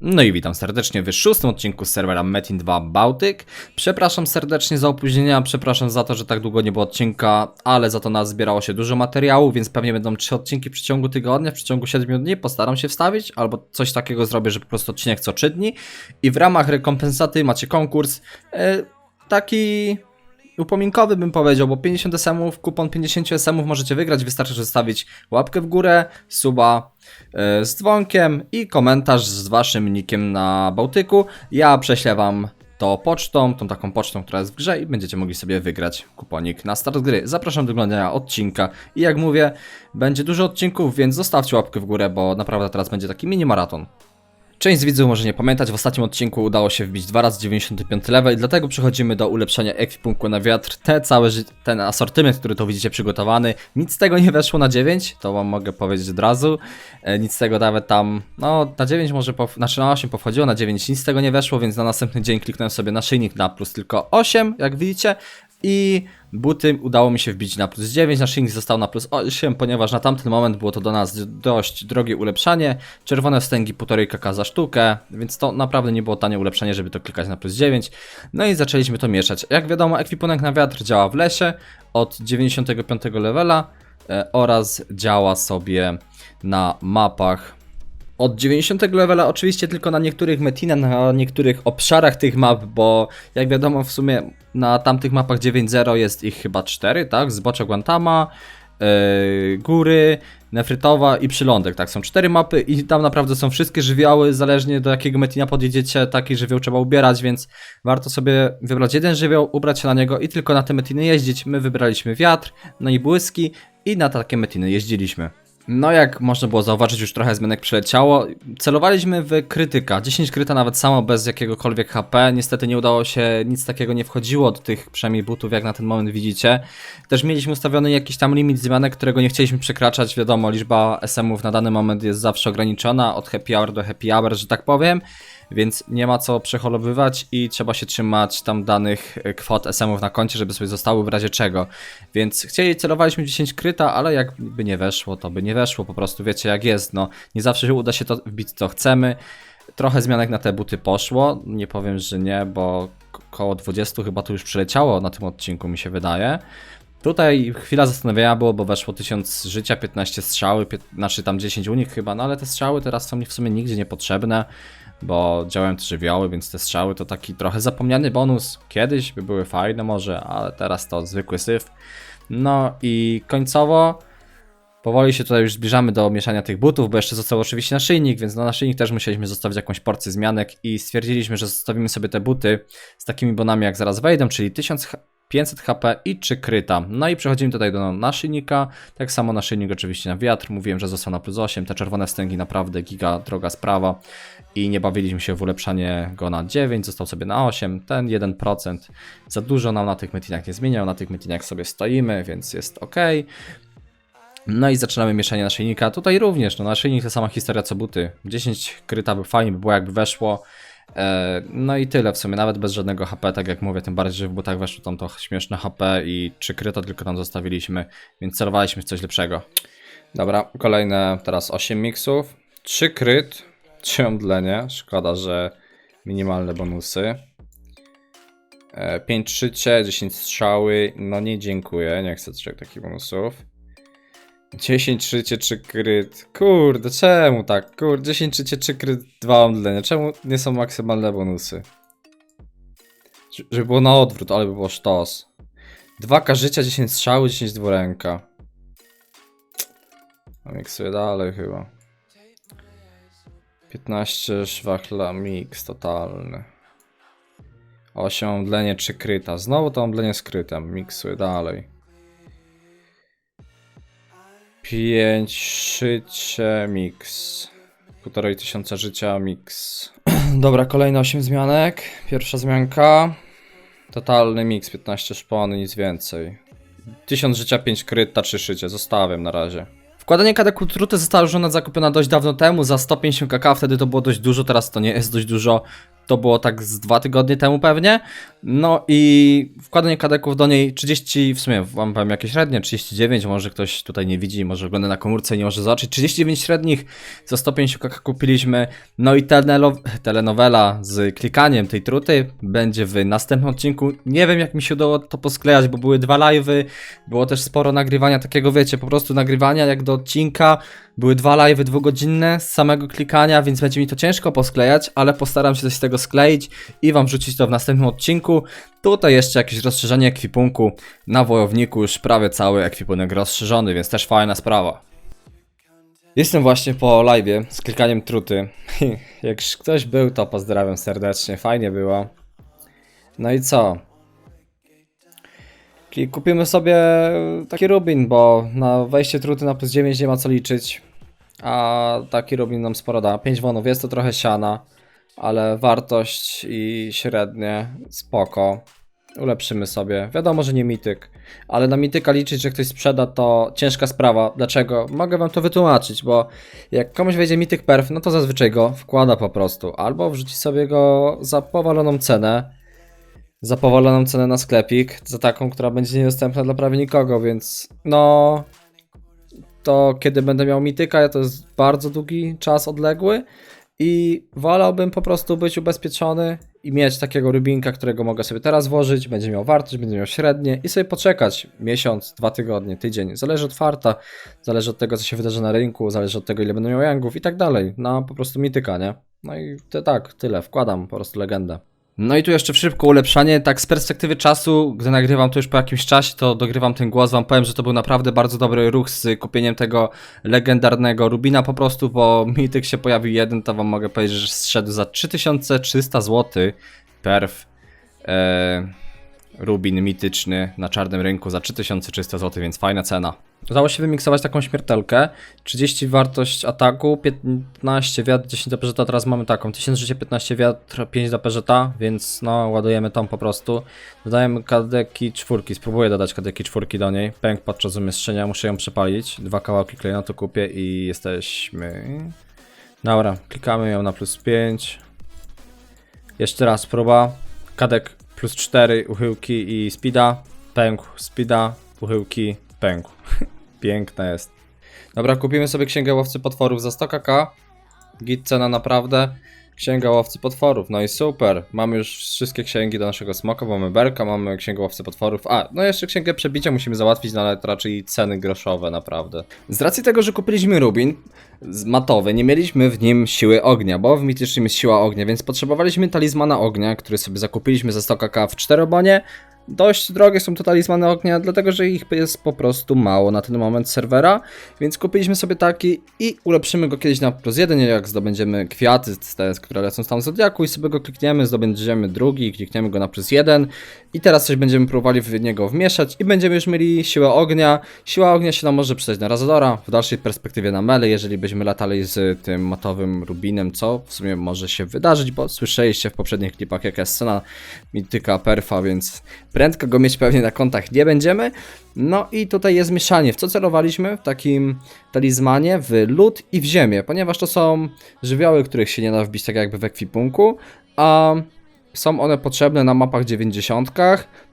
No i witam serdecznie w szóstym odcinku serwera Metin 2 Bałtyk. Przepraszam serdecznie za opóźnienia, przepraszam za to, że tak długo nie było odcinka, ale za to nas zbierało się dużo materiału, więc pewnie będą trzy odcinki w przeciągu tygodnia, w przeciągu 7 dni postaram się wstawić, albo coś takiego zrobię, że po prostu odcinek co 3 dni. I w ramach rekompensaty macie konkurs, e, taki upominkowy bym powiedział, bo 50 SM-ów, kupon 50 SM-ów możecie wygrać, wystarczy zostawić łapkę w górę, suba e, z dzwonkiem i komentarz z waszym nickiem na Bałtyku. Ja prześlę wam to pocztą, tą taką pocztą, która jest w grze i będziecie mogli sobie wygrać kuponik na start gry. Zapraszam do oglądania odcinka i jak mówię, będzie dużo odcinków, więc zostawcie łapkę w górę, bo naprawdę teraz będzie taki mini maraton. Część z widzów może nie pamiętać, w ostatnim odcinku udało się wbić 2 razy 95 level i dlatego przechodzimy do ulepszenia ekwipunku na wiatr. Te całe, ży- ten asortyment, który tu widzicie przygotowany, nic z tego nie weszło na 9, to wam mogę powiedzieć od razu. E, nic z tego nawet tam, no na 9 może, po, znaczy na 8 powchodziło, na 9 nic z tego nie weszło, więc na następny dzień kliknąłem sobie naszyjnik na plus tylko 8, jak widzicie. I buty udało mi się wbić na plus 9, naszyjnik został na plus 8, ponieważ na tamten moment było to do nas dość drogie ulepszanie. Czerwone wstęgi 1,5 kk za sztukę, więc to naprawdę nie było tanie ulepszenie, żeby to klikać na plus 9. No i zaczęliśmy to mieszać. Jak wiadomo, ekwipunek na wiatr działa w lesie od 95 levela e, oraz działa sobie na mapach od 90 levela oczywiście tylko na niektórych metinach, na niektórych obszarach tych map, bo jak wiadomo w sumie na tamtych mapach 9.0 jest ich chyba 4, tak? Zbocze Guantama, yy, góry, Nefrytowa i Przylądek, tak? Są 4 mapy i tam naprawdę są wszystkie żywioły, zależnie do jakiego metina podjedziecie, taki żywioł trzeba ubierać, więc warto sobie wybrać jeden żywioł, ubrać się na niego i tylko na te metiny jeździć. My wybraliśmy wiatr, no i błyski i na takie metiny jeździliśmy. No jak można było zauważyć, już trochę zmianek przeleciało. Celowaliśmy w krytyka, 10 kryta nawet samo bez jakiegokolwiek HP. Niestety nie udało się, nic takiego nie wchodziło do tych przynajmniej butów, jak na ten moment widzicie. Też mieliśmy ustawiony jakiś tam limit zmianek, którego nie chcieliśmy przekraczać. Wiadomo, liczba SM-ów na dany moment jest zawsze ograniczona, od happy hour do happy hour, że tak powiem. Więc nie ma co przeholowywać i trzeba się trzymać tam danych e, kwot SM-ów na koncie, żeby sobie zostały w razie czego. Więc chcieli, celowaliśmy 10 kryta, ale jakby nie weszło, to by nie weszło, po prostu wiecie jak jest, no. Nie zawsze się uda się to wbić co chcemy. Trochę zmianek na te buty poszło, nie powiem, że nie, bo ko- koło 20 chyba tu już przyleciało na tym odcinku, mi się wydaje. Tutaj chwila zastanowienia było, bo weszło 1000 życia, 15 strzały, pię- znaczy tam 10 unik chyba, no ale te strzały teraz są w sumie nigdzie niepotrzebne, bo działają te żywioły, więc te strzały to taki trochę zapomniany bonus. Kiedyś by były fajne może, ale teraz to zwykły syf. No i końcowo powoli się tutaj już zbliżamy do mieszania tych butów, bo jeszcze został oczywiście naszyjnik, więc na naszyjnik też musieliśmy zostawić jakąś porcję zmianek i stwierdziliśmy, że zostawimy sobie te buty z takimi bonami jak zaraz wejdą, czyli 1500 HP i 3 kryta. No i przechodzimy tutaj do naszyjnika, tak samo naszyjnik oczywiście na wiatr, mówiłem, że został na plus 8, te czerwone wstęgi naprawdę giga droga sprawa i nie bawiliśmy się w ulepszanie go na 9, został sobie na 8, ten 1% za dużo nam na tych metinach nie zmieniał, na tych metinach sobie stoimy, więc jest ok. No i zaczynamy mieszanie naszyjnika. Tutaj również, no naszyjnik to sama historia co buty. 10 kryta by fajnie by było jakby weszło. E, no i tyle w sumie, nawet bez żadnego HP, tak jak mówię, tym bardziej, że w butach weszło tam to śmieszne HP i 3 kryta tylko tam zostawiliśmy, więc celowaliśmy w coś lepszego. Dobra, kolejne teraz 8 miksów, 3 kryt, 3 omdlenie, szkoda, że minimalne bonusy. 5 szycie, 10 strzały, no nie dziękuję, nie chcę trzech takich bonusów. 10 szycie, 3 kryt. Kurde, czemu tak? Kurde, 10 szycie, 3 kryt, 2 omdlenia. Czemu nie są maksymalne bonusy? Żeby było na odwrót, ale by było sztos. 2k życia, 10 strzały, 10 dwuręka. A miksuję dalej chyba. 15 szwachla mix totalny. 8 omdlenie, 3 kryta. Znowu to omdlenie z krytem. Miksuję dalej. 5 szycie mix. Półtorej tysiąca życia mix. Dobra, kolejne 8 zmianek. Pierwsza zmianka. Totalny mix, 15 szpony, nic więcej. 1000 życia, 5 kryta, 3 szycie. Zostawiam na razie. Wkładanie kadeku truty została już ona zakupiona dość dawno temu za 150 kk, wtedy to było dość dużo, teraz to nie jest dość dużo. To było tak z dwa tygodnie temu pewnie. No i wkładanie kadeków do niej 30, w sumie wam powiem jakieś średnie, 39, może ktoś tutaj nie widzi, może ogląda na komórce i nie może zobaczyć. 39 średnich za 150 kk kupiliśmy. No i telenowela z klikaniem tej truty będzie w następnym odcinku. Nie wiem jak mi się udało to posklejać, bo były dwa live'y, było też sporo nagrywania takiego, wiecie, po prostu nagrywania jak do odcinka. Były dwa live'y dwugodzinne z samego klikania, więc będzie mi to ciężko posklejać, ale postaram się coś z tego skleić i wam wrzucić to w następnym odcinku. Tutaj jeszcze jakieś rozszerzenie ekwipunku. Na wojowniku już prawie cały ekwipunek rozszerzony, więc też fajna sprawa. Jestem właśnie po live'ie z klikaniem truty. Jak ktoś był, to pozdrawiam serdecznie, fajnie było. No i co? Kupimy sobie taki rubin, bo na wejście truty na plus 9 nie ma co liczyć. A taki rubin nam sporo da. 5 wonów, jest to trochę siana, ale wartość i średnie spoko. Ulepszymy sobie. Wiadomo, że nie mityk, ale na mityka liczyć, że ktoś sprzeda, to ciężka sprawa. Dlaczego? Mogę wam to wytłumaczyć, bo jak komuś wejdzie mityk perf, no to zazwyczaj go wkłada po prostu. Albo wrzuci sobie go za powaloną cenę, za powaloną cenę na sklepik, za taką, która będzie niedostępna dla prawie nikogo, więc no to kiedy będę miał mityka, to jest bardzo długi czas odległy i wolałbym po prostu być ubezpieczony i mieć takiego rubinka, którego mogę sobie teraz włożyć, będzie miał wartość, będzie miał średnie i sobie poczekać miesiąc, dwa tygodnie, tydzień, zależy od farta, zależy od tego, co się wydarzy na rynku, zależy od tego, ile będę miał yangów i tak dalej, na po prostu mityka, nie? No i to tak, tyle, wkładam po prostu legendę. No i tu jeszcze szybko ulepszanie, tak z perspektywy czasu, gdy nagrywam to już po jakimś czasie, to dogrywam ten głos, wam powiem, że to był naprawdę bardzo dobry ruch z kupieniem tego legendarnego Rubina po prostu, bo mityk się pojawił jeden, to wam mogę powiedzieć, że zszedł za 3300 zł perf e, Rubin mityczny na czarnym rynku za 3300 zł, więc fajna cena. Udało się wymiksować taką śmiertelkę. 30 wartość ataku, 15 wiatr, 10 do. Teraz mamy taką 1000 życie, 15 wiatr, 5 do więc no ładujemy tą po prostu. Dodajemy kadeki czwórki, spróbuję dodać kadeki czwórki do niej. Pęk podczas umieszczenia, muszę ją przepalić. Dwa kawałki klejnotu kupię i jesteśmy... Dobra, klikamy ją na plus 5. Jeszcze raz próba. Kadek plus 4, uchyłki i speeda. Pękł, speeda, uchyłki, pękł. Piękne jest. Dobra, kupimy sobie księgę łowcy potworów za 100 kk. Git cena naprawdę. Księga łowcy potworów, no i super. Mamy już wszystkie księgi do naszego smoka, mamy berka, mamy księgę łowcy potworów. A, no jeszcze księgę przebicia musimy załatwić, no ale raczej ceny groszowe naprawdę. Z racji tego, że kupiliśmy Rubin matowy, nie mieliśmy w nim siły ognia, bo w mitycznym jest siła ognia, więc potrzebowaliśmy talizmana ognia, który sobie zakupiliśmy za 100 kk w czterobonie. Dość drogie są to talizmany ognia, dlatego że ich jest po prostu mało na ten moment serwera, więc kupiliśmy sobie taki i ulepszymy go kiedyś na plus jeden, jak zdobędziemy kwiaty, te, które lecą z tam zodiaku i sobie go klikniemy, zdobędziemy drugi klikniemy go na plus jeden i teraz coś będziemy próbowali w niego wmieszać i będziemy już mieli siłę ognia. Siła ognia się nam może przydać na Razadora, w dalszej perspektywie na Mele, jeżeli byśmy latali z tym matowym rubinem, co w sumie może się wydarzyć, bo słyszeliście w poprzednich klipach jaka jest scena mityka perfa, więc prędko go mieć pewnie na kontach nie będziemy. No i tutaj jest mieszanie. W co celowaliśmy w takim talizmanie? W lód i w ziemię, ponieważ to są żywioły, których się nie da wbić tak jakby w ekwipunku, a są one potrzebne na mapach 90.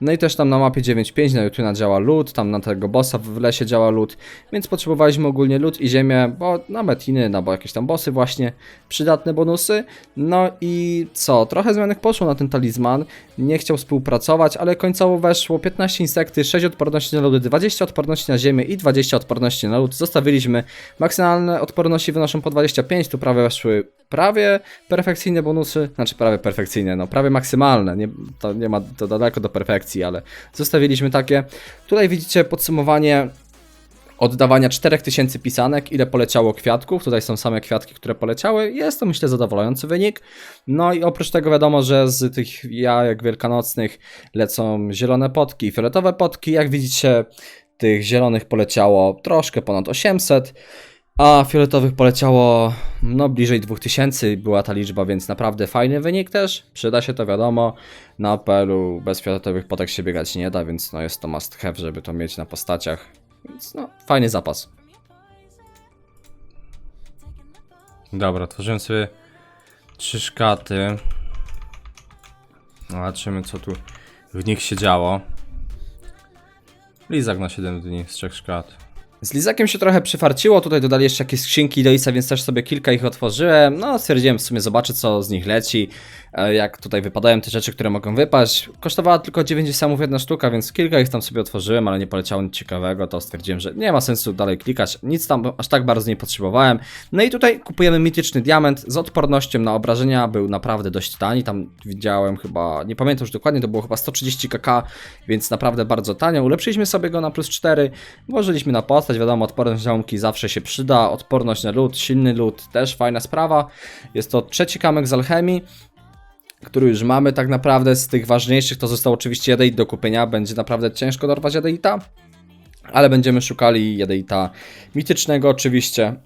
No i też tam na mapie 9.5 na YouTube działa lód, tam na tego bossa w lesie działa lód, więc potrzebowaliśmy ogólnie lód i ziemię, bo na metiny, na bo jakieś tam bossy właśnie, przydatne bonusy. No i co, trochę zmianek poszło na ten talizman, nie chciał współpracować, ale końcowo weszło 15 insekty, 6 odporności na lody, 20 odporności na ziemię i 20 odporności na lód. Zostawiliśmy maksymalne odporności wynoszą po 25, tu prawie weszły prawie perfekcyjne bonusy, znaczy prawie perfekcyjne, no prawie maksymalne, nie, to nie ma to daleko do perfekcji, ale zostawiliśmy takie. Tutaj widzicie podsumowanie oddawania 4000 pisanek, ile poleciało kwiatków. Tutaj są same kwiatki, które poleciały. Jest to myślę zadowalający wynik. No i oprócz tego wiadomo, że z tych jajek wielkanocnych lecą zielone potki i fioletowe potki. Jak widzicie, tych zielonych poleciało troszkę ponad 800. A fioletowych poleciało no bliżej 2000 była ta liczba, więc naprawdę fajny wynik też. Przyda się to wiadomo. Na apelu bez fioletowych potek się biegać nie da, więc no jest to must have, żeby to mieć na postaciach. Więc no, fajny zapas. Dobra, tworzymy sobie trzy szkaty. Zobaczymy co tu w nich się działo. Lizak na 7 dni z 3 szklat. Z Lizakiem się trochę przyfarciło, tutaj dodali jeszcze jakieś skrzynki do Isa, więc też sobie kilka ich otworzyłem. No, stwierdziłem w sumie zobaczę co z nich leci, e, jak tutaj wypadają te rzeczy, które mogą wypaść. Kosztowała tylko 9 samów jedna sztuka, więc kilka ich tam sobie otworzyłem, ale nie poleciało nic ciekawego, to stwierdziłem, że nie ma sensu dalej klikać. Nic tam aż tak bardzo nie potrzebowałem. No i tutaj kupujemy mityczny diament z odpornością na obrażenia, był naprawdę dość tani, tam widziałem chyba, nie pamiętam już dokładnie, to było chyba 130 kk, więc naprawdę bardzo tanio. Ulepszyliśmy sobie go na plus 4, włożyliśmy na postać, wiadomo, odporność na ziomki zawsze się przyda, odporność na lód, silny lód, też fajna sprawa. Jest to trzeci kamek z alchemii, który już mamy tak naprawdę z tych ważniejszych, to został oczywiście jadeit do kupienia, będzie naprawdę ciężko dorwać jadeita, ale będziemy szukali jadeita mitycznego oczywiście.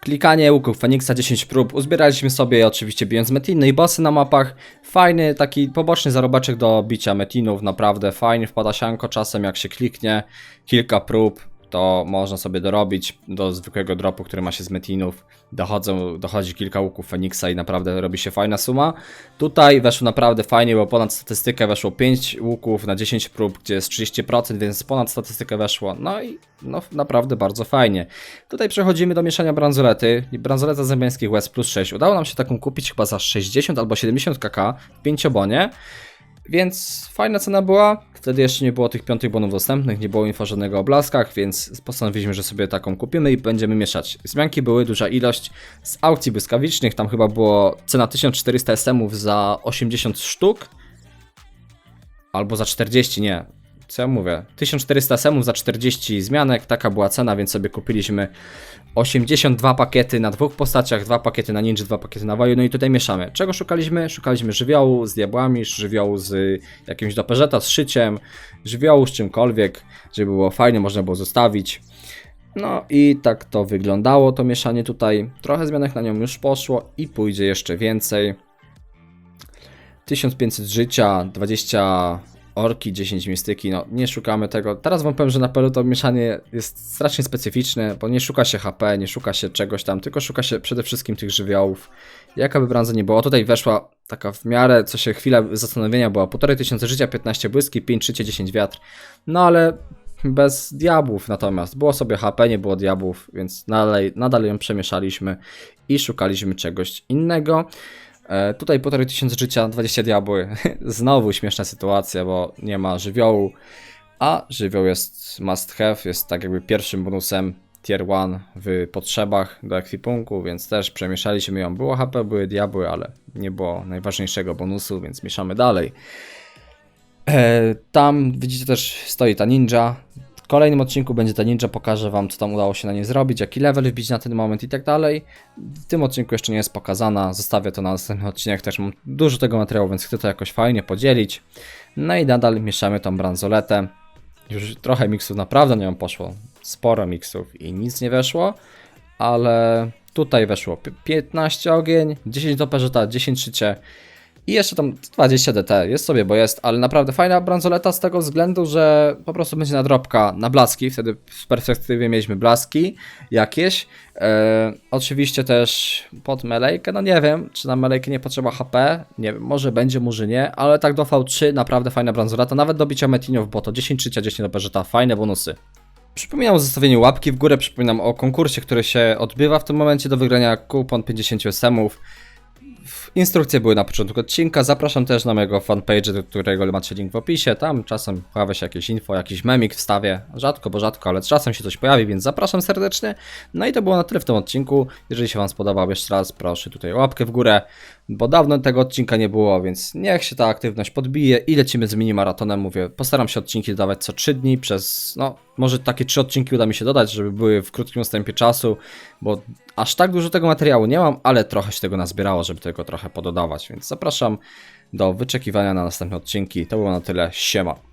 Klikanie łuków Feniksa 10 prób, uzbieraliśmy sobie oczywiście bijąc metiny i bossy na mapach. Fajny taki poboczny zarobaczek do bicia metinów, naprawdę fajnie wpada sianko czasem jak się kliknie, kilka prób, to można sobie dorobić do zwykłego dropu, który ma się z metinów. Dochodzą, dochodzi kilka łuków Feniksa i naprawdę robi się fajna suma. Tutaj weszło naprawdę fajnie, bo ponad statystykę weszło 5 łuków na 10 prób, gdzie jest 30%, więc ponad statystykę weszło. No i no, naprawdę bardzo fajnie. Tutaj przechodzimy do mieszania bransolety. Bransoleta zębiańskich łez plus 6. Udało nam się taką kupić chyba za 60 albo 70 kk w pięciobonie. Więc fajna cena była. Wtedy jeszcze nie było tych piątych bonów dostępnych, nie było info żadnego o blaskach, więc postanowiliśmy, że sobie taką kupimy i będziemy mieszać. Zmianki były duża ilość z aukcji błyskawicznych, tam chyba było cena 1400 SM-ów za 80 sztuk. Albo za 40, nie. Co ja mówię? 1400 semów za 40 zmianek, taka była cena, więc sobie kupiliśmy 82 pakiety na dwóch postaciach, dwa pakiety na ninja, dwa pakiety na waju, no i tutaj mieszamy. Czego szukaliśmy? Szukaliśmy żywiołu z diabłami, żywiołu z jakimś doperzeta, z szyciem, żywiołu z czymkolwiek, żeby było fajnie, można było zostawić. No i tak to wyglądało, to mieszanie tutaj. Trochę zmianek na nią już poszło i pójdzie jeszcze więcej. 1500 życia, 20 orki, 10 mistyki, no nie szukamy tego. Teraz wam powiem, że na pelu to mieszanie jest strasznie specyficzne, bo nie szuka się HP, nie szuka się czegoś tam, tylko szuka się przede wszystkim tych żywiołów. Jaka by nie była, tutaj weszła taka w miarę, co się chwila zastanowienia była, 1500 życia, 15 błyski, 5 życie, 10 wiatr. No ale bez diabłów natomiast. Było sobie HP, nie było diabłów, więc nadal, nadal ją przemieszaliśmy i szukaliśmy czegoś innego. E, tutaj 1500 życia, 20 diabły. Znowu śmieszna sytuacja, bo nie ma żywiołu, a żywioł jest must have, jest tak jakby pierwszym bonusem tier 1 w potrzebach do ekwipunku, więc też przemieszaliśmy ją. Było HP, były diabły, ale nie było najważniejszego bonusu, więc mieszamy dalej. E, Tam widzicie też stoi ta ninja. W kolejnym odcinku będzie ta ninja, pokażę wam co tam udało się na niej zrobić, jaki level wbić na ten moment i tak dalej. W tym odcinku jeszcze nie jest pokazana, zostawię to na następny odcinek, też mam dużo tego materiału, więc chcę to jakoś fajnie podzielić. No i nadal mieszamy tą bransoletę. Już trochę miksów naprawdę na nią poszło, sporo miksów i nic nie weszło, ale tutaj weszło pi- 15 ogień, 10 doperzeta, 10 szycie i jeszcze tam 20 DT, jest sobie, bo jest, ale naprawdę fajna bransoleta z tego względu, że po prostu będzie nadrobka na blaski, wtedy w perspektywie mieliśmy blaski jakieś. E, oczywiście też pod melejkę, no nie wiem, czy na melejkę nie potrzeba HP, nie wiem, może będzie, może nie, ale tak do V3 naprawdę fajna bransoleta, nawet do bicia metiniów, bo to 10 trzycia, 10 do perzyta, fajne bonusy. Przypominam o zostawieniu łapki w górę, przypominam o konkursie, który się odbywa w tym momencie do wygrania kupon 50 SM-ów. Instrukcje były na początku odcinka. Zapraszam też na mojego fanpage, do którego macie link w opisie. Tam czasem pojawia się jakieś info, jakiś memik wstawię. Rzadko, bo rzadko, ale czasem się coś pojawi, więc zapraszam serdecznie. No i to było na tyle w tym odcinku. Jeżeli się Wam spodobał, jeszcze raz proszę tutaj łapkę w górę, bo dawno tego odcinka nie było, więc niech się ta aktywność podbije i lecimy z mini maratonem. Mówię, postaram się odcinki dodawać co 3 dni przez, no, może takie 3 odcinki uda mi się dodać, żeby były w krótkim odstępie czasu, bo aż tak dużo tego materiału nie mam, ale trochę się tego nazbierało, żeby tego trochę pododawać, więc zapraszam do wyczekiwania na następne odcinki. To było na tyle. Siema.